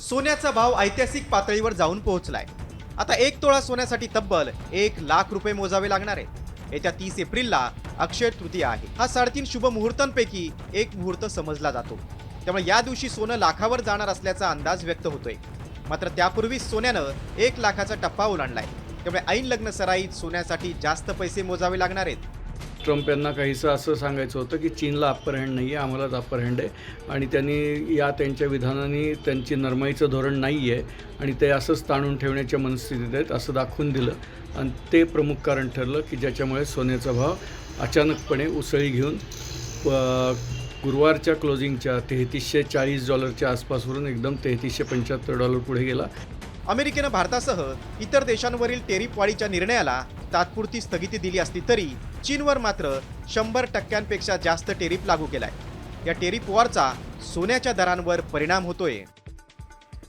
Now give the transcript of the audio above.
सोन्याचा भाव ऐतिहासिक पातळीवर जाऊन पोहोचलाय. आता एक तोळा सोन्यासाठी तब्बल एक लाख रुपये मोजावे लागणार आहेत. येत्या तीस एप्रिलला अक्षय तृतीया आहे. हा साडेतीन शुभ मुहूर्तांपैकी एक मुहूर्त समजला जातो. त्यामुळे या दिवशी सोनं लाखावर जाणार असल्याचा अंदाज व्यक्त होतोय. मात्र त्यापूर्वी सोन्यानं एक लाखाचा टप्पा ओलांडलाय. त्यामुळे ऐन लग्न सराईत सोन्यासाठी जास्त पैसे मोजावे लागणार आहेत. ट्रम्प यांना काहीसं असं सांगायचं होतं की चीनला अप्पर हँड नाही आहे आम्हालाच अप्पर हँड आहे. आणि त्यांनी या त्यांच्या विधानाने त्यांची नरमाईचं धोरण नाही आहे आणि ते असंच ताणून ठेवण्याच्या मनस्थितीत आहेत असं दाखवून दिलं. आणि ते प्रमुख कारण ठरलं की ज्याच्यामुळे सोन्याचा भाव अचानकपणे उसळी घेऊन प- गुरुवारच्या क्लोजिंगच्या तेहतीसशे चाळीस डॉलरच्या आसपासवरून एकदम तेहतीसशे पंच्याहत्तर डॉलर पुढे गेला. अमेरिकेनं भारतासह इतर देशांवरील टेरिफ वाढीच्या निर्णयाला तात्पुरती स्थगिती दिली असली तरी चीनवर मात्र शंभर टक्क्यांपेक्षा जास्त टेरिफ लागू केलाय. या टेरिफ वॉरचा सोन्याच्या दरांवर परिणाम होतोय.